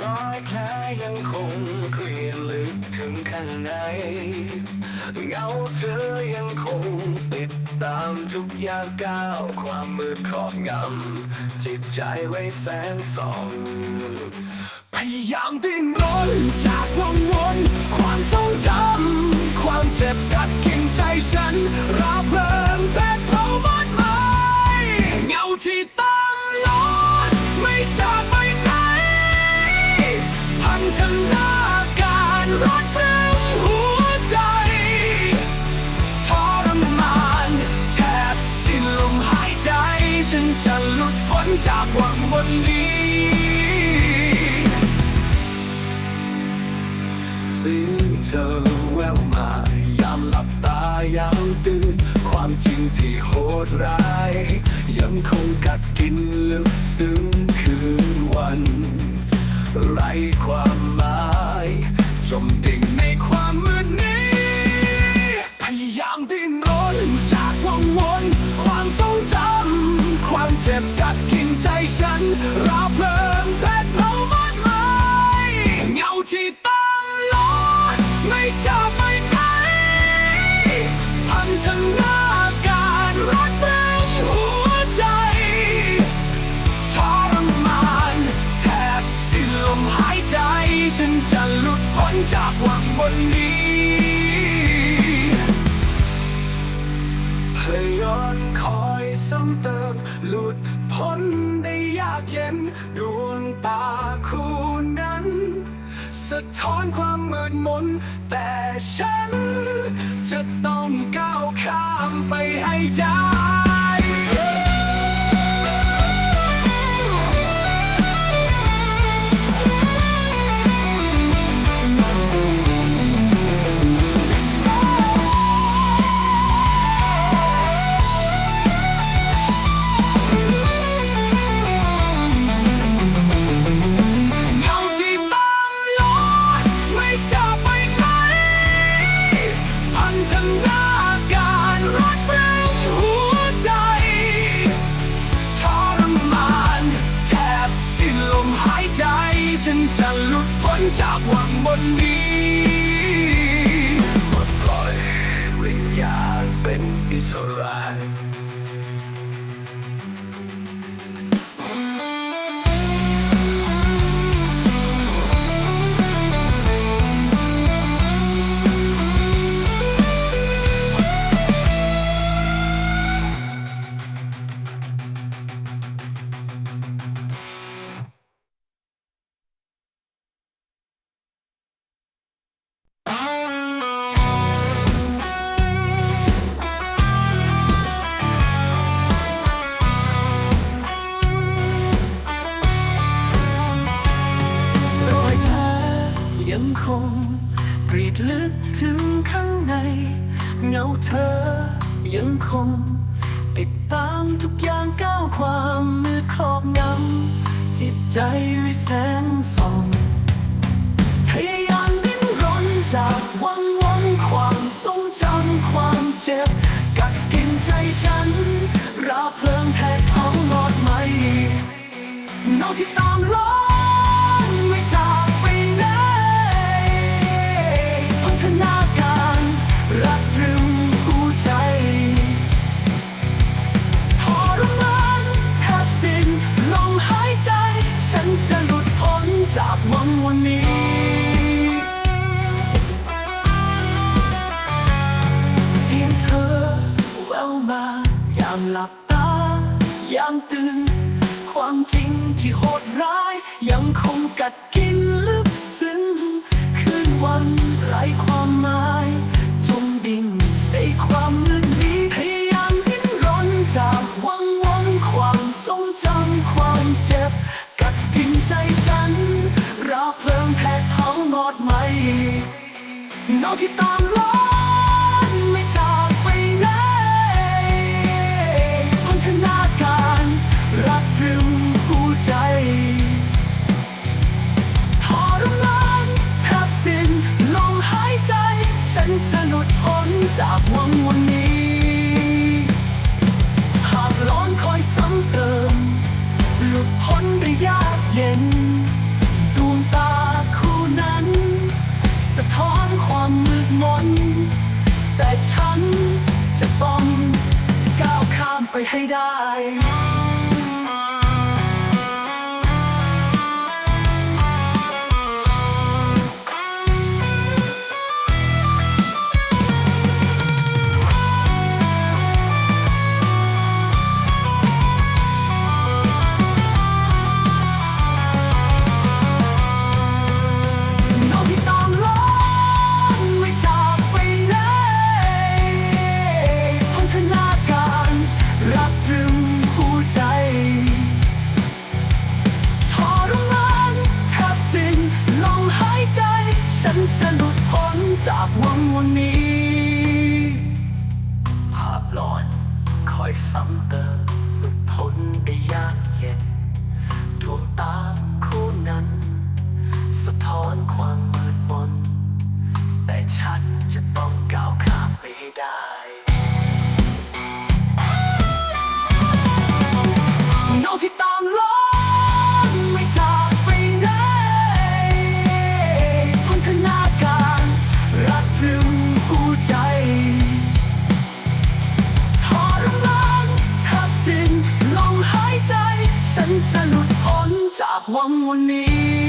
รอยแผลยังคงเกลียดลึกถึงข้างในเงาเธอยังคงติดตามทุกอย่างก้าวความมืดครอบงำจิตใจไว้แสงส่องพยายามดิ้นรนจากวังวนความทรงจำความเจ็บกัดกินใจฉันราเพลิงแผดเผาหมดไหมเงาที่ตั้งลอนไม่จาก ไปไหนพันธนาการรถเริงหัวใจทรมานแทบสิ้นลมหายใจ ฉันจะหลุดพ้นจากวังวนนี้ เสียงเธอแววมายามหลับตายามตื่น ความจริงที่โหดร้าย ยังคงกัดกินลึกซึ้งคืนวัน ไรความหมายจมดิ่งในความมืดนี้ พยายามดิ้นรนจากวังวน ความทรงจำความเจ็บกัดกินใจฉันราเพลิง ดวงตาคู่นั้น สะท้อนความมืดมน แต่ฉัน จะต้องก้าวข้ามไปให้ได้ จากวังบนนี้ กถึงข้างใน เงาเธอยังคง ติดตามทุกอย่างก้าวความมืดครอบงำจิตใจวิแสงส่องพยายามดิ้นรนจากวังวนความทรงจำความเจ็บ กัดกินใจฉันราเพลิงแผดเผาหมดไหมเงาที่ตามล้อ จากวังวันนี้เสียงเธอแววมายามหลับตายามตื่นความจริงที่โหดร้าย ยังคงกัดกินลึกซึ้งคืนวันไร้ความหมายจมดิ่งในความมืด เงาที่ ขอ你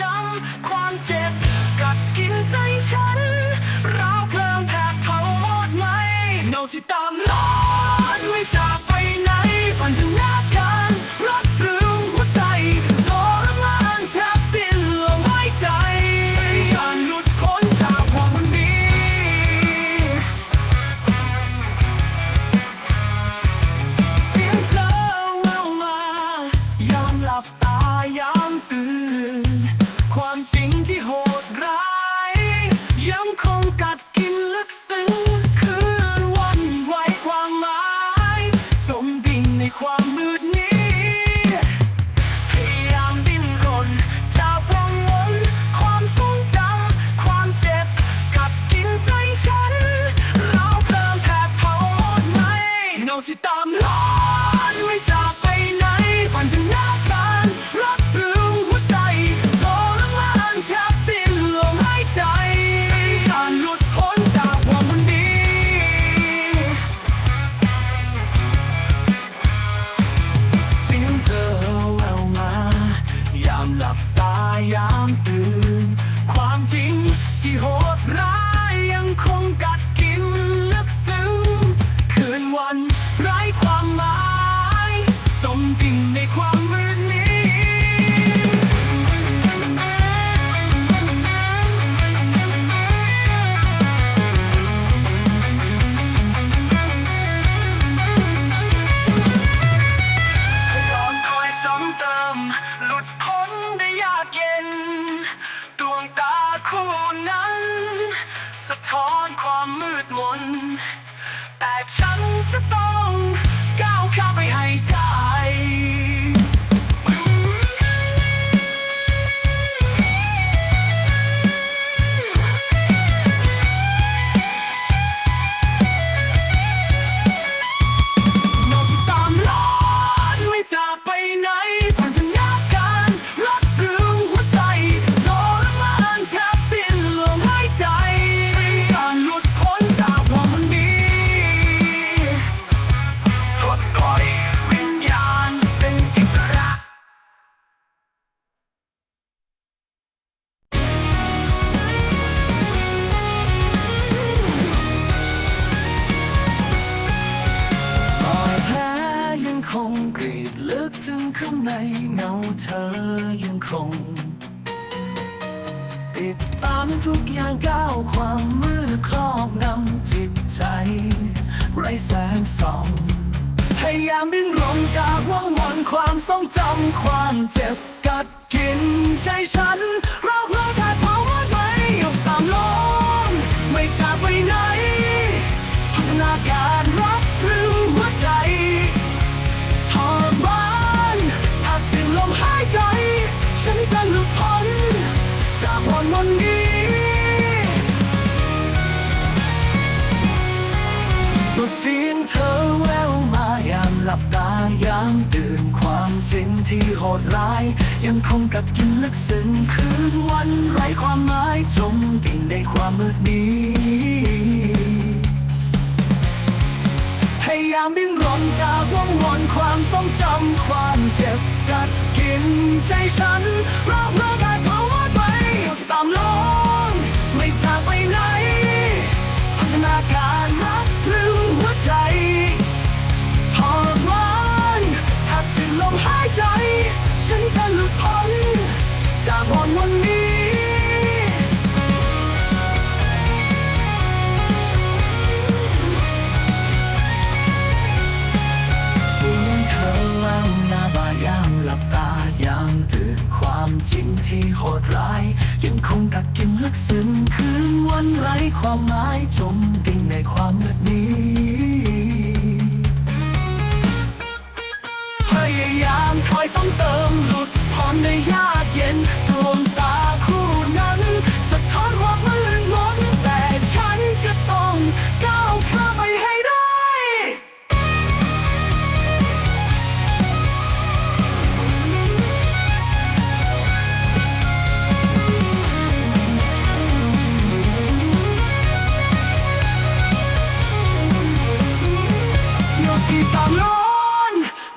จำ ที่โหดร้าย ยังคงกัดกินลึกซึ้งคืนวันไร้ความหมายจมดิ่งในความมืดนี้พยายามดิ้นรนจากวงวนความทรงจำความเจ็บกัดกินใจฉันรับรักการภาวะไปตามโลก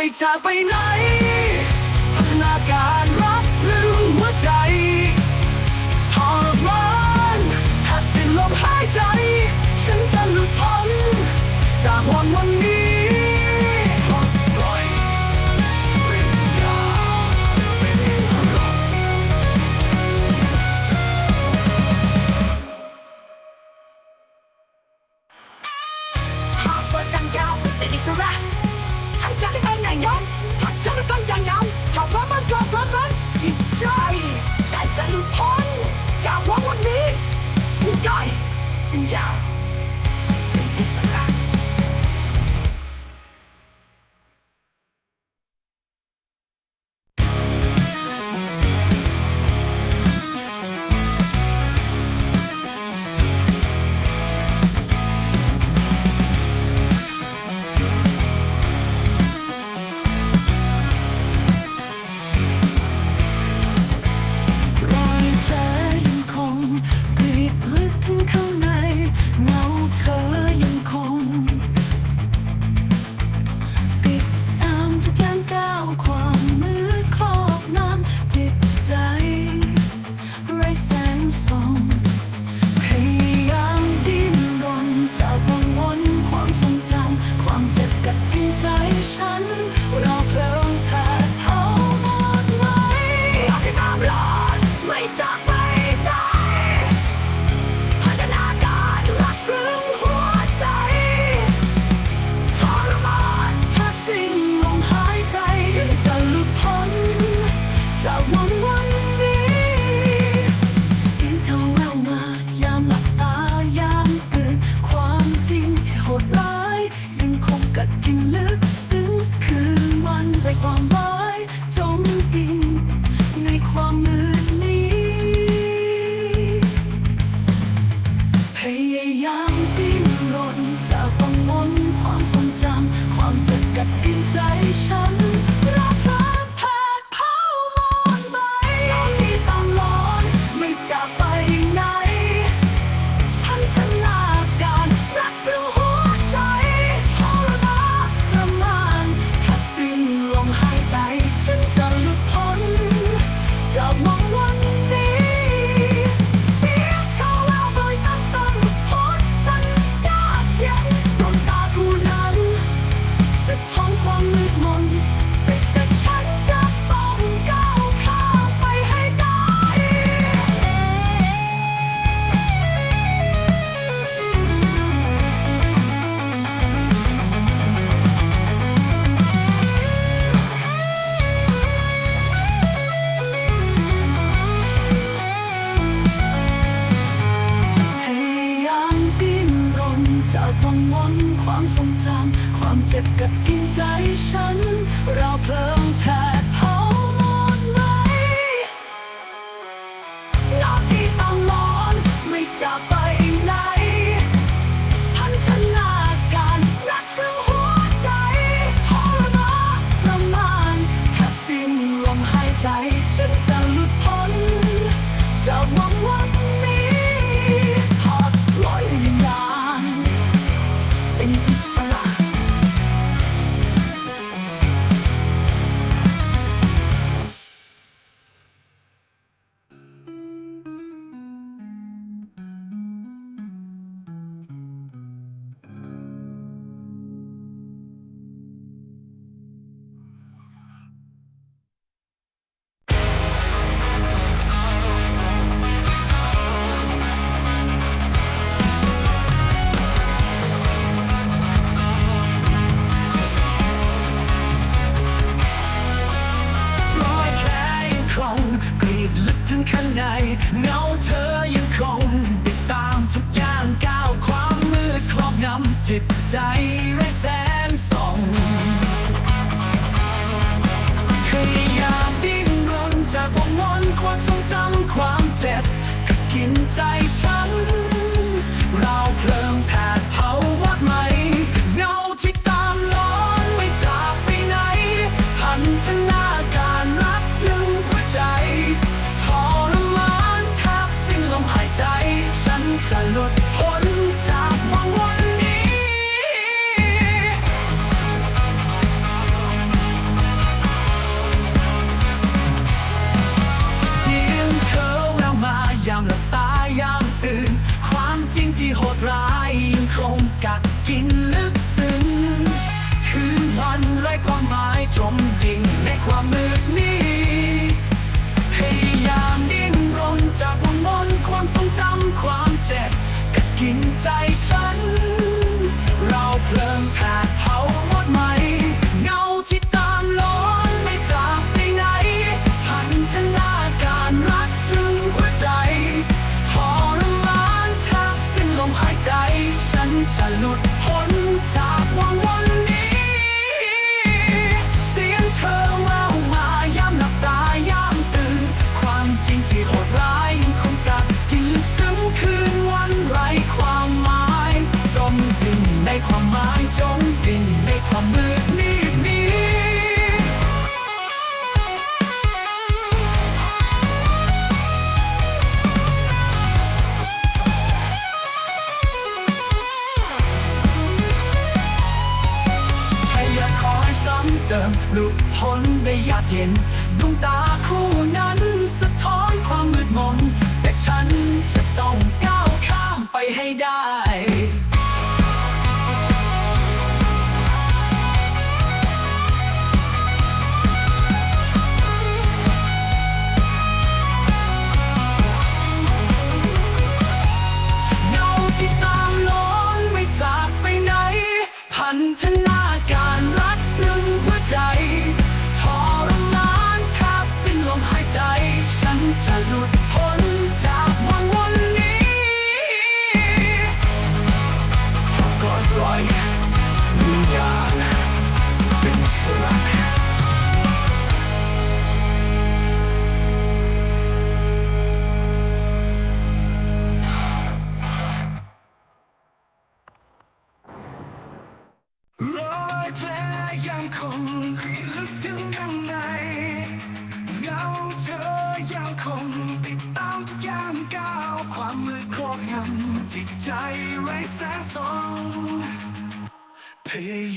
ไม่จากไปไหน็บกับกินใจฉัน เราเพลอ ใจฉัน เราเพลิงผ่าน มหลุดพ้นได้ยากเย็นดวงตาคู่นั้นสะท้อนความมืดมน แต่ฉันจะต้องก้าวข้ามไปให้ได้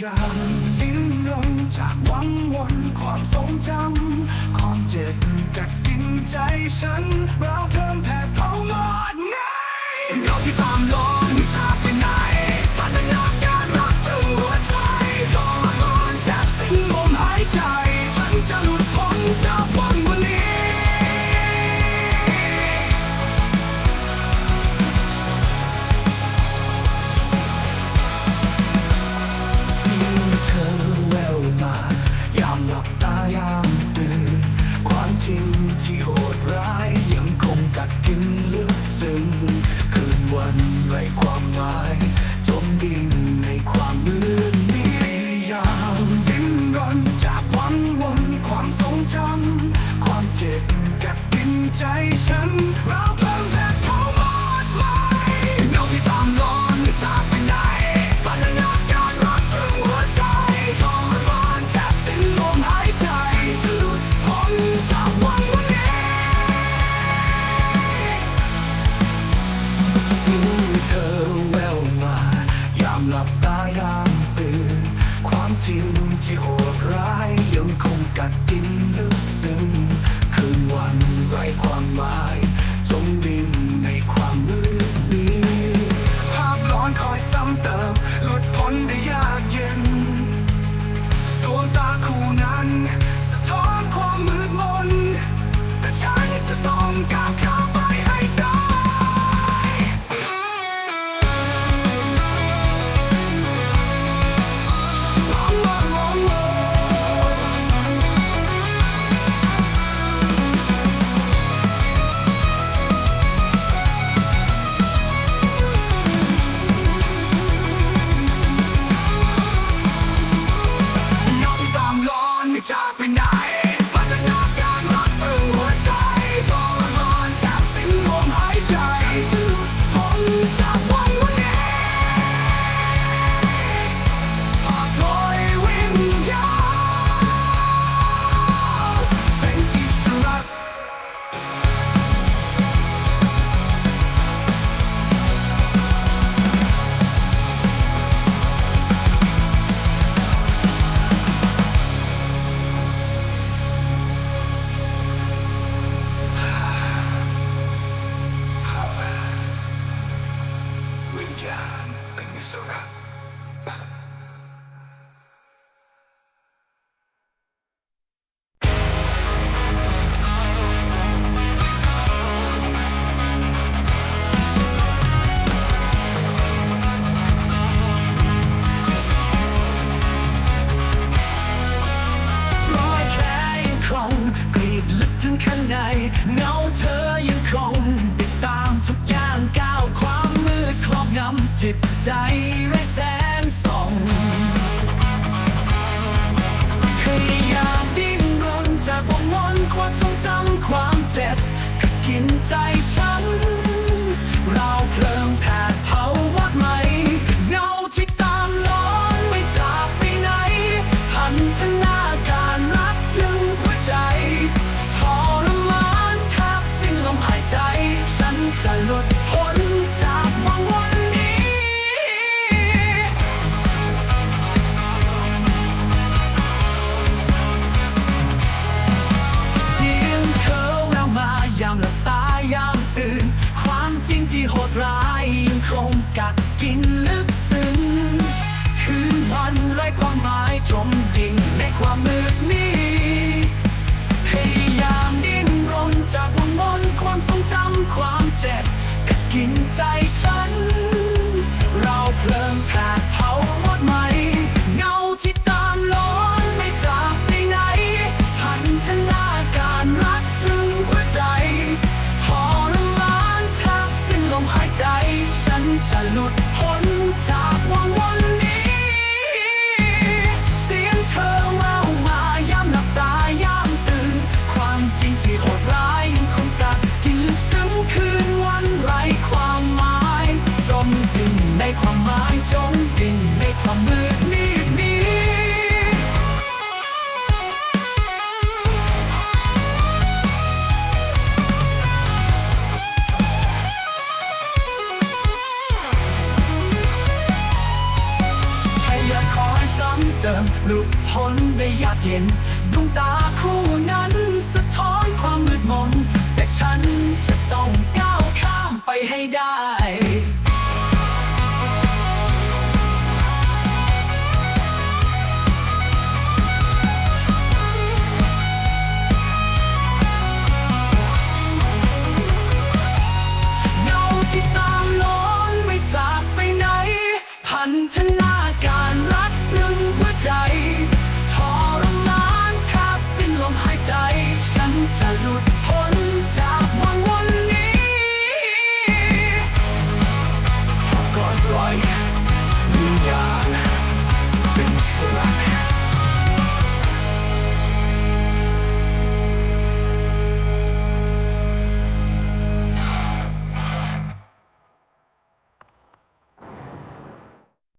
ยังดิ้นรนจากวังวนความทรงจำความเจ็บกัดกินใจฉันเราวเพิ่มแผดเผาหมดไงเราที่ตามลมจาก